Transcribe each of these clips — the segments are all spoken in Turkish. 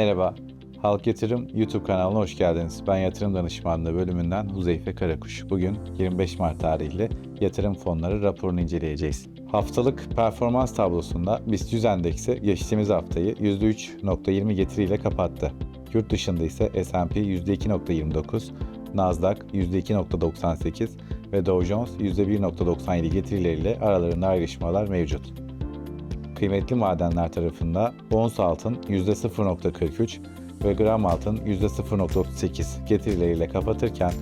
Merhaba, Halk Yatırım YouTube kanalına hoş geldiniz. Ben yatırım danışmanlığı bölümünden Huzeyfe Karakuş. Bugün 25 Mart tarihli yatırım fonları raporunu inceleyeceğiz. Haftalık performans tablosunda BIST 100 endeksi geçtiğimiz haftayı %3.20 getiriyle kapattı. Yurt dışında ise S&P %2.29, Nasdaq %2.98 ve Dow Jones %1.97 getirileriyle aralarında ayrışmalar mevcut kıymetli madenler tarafında ons altın %0.43 ve gram altın %0.38 getirileriyle kapatırken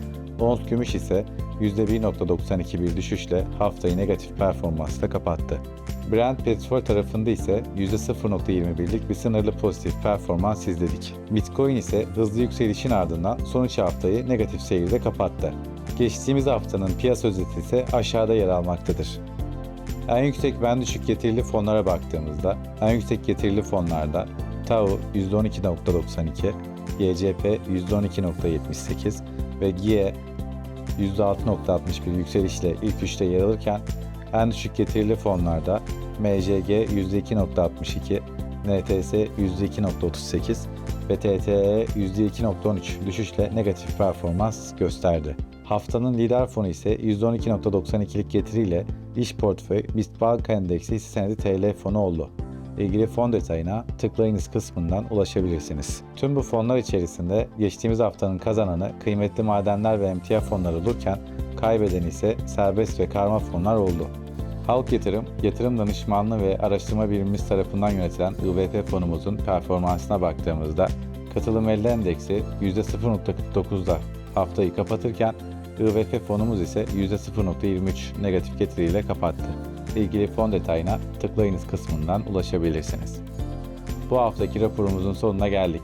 ons gümüş ise %1.92 bir düşüşle haftayı negatif performansla kapattı. Brent petrol tarafında ise %0.21'lik bir sınırlı pozitif performans izledik. Bitcoin ise hızlı yükselişin ardından son 3 haftayı negatif seyirde kapattı. Geçtiğimiz haftanın piyasa özeti ise aşağıda yer almaktadır. En yüksek ve en düşük getirili fonlara baktığımızda en yüksek getirili fonlarda TAU %12.92, YCP %12.78 ve GIE %6.61 yükselişle ilk üçte yer alırken en düşük getirili fonlarda MCG %2.62, NTS %2.38 ve TTE %2.13 düşüşle negatif performans gösterdi. Haftanın lider fonu ise %12.92'lik getiriyle iş portföy BIST Banka Endeksi hisse senedi TL fonu oldu. İlgili fon detayına tıklayınız kısmından ulaşabilirsiniz. Tüm bu fonlar içerisinde geçtiğimiz haftanın kazananı kıymetli madenler ve emtia fonları olurken kaybeden ise serbest ve karma fonlar oldu. Halk Yatırım, yatırım danışmanlığı ve araştırma birimimiz tarafından yönetilen IVF fonumuzun performansına baktığımızda katılım elde endeksi %0.49'da haftayı kapatırken IVF fonumuz ise %0.23 negatif getiriyle kapattı. İlgili fon detayına tıklayınız kısmından ulaşabilirsiniz. Bu haftaki raporumuzun sonuna geldik.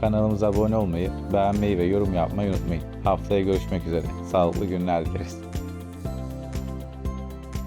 Kanalımıza abone olmayı, beğenmeyi ve yorum yapmayı unutmayın. Haftaya görüşmek üzere. Sağlıklı günler dileriz.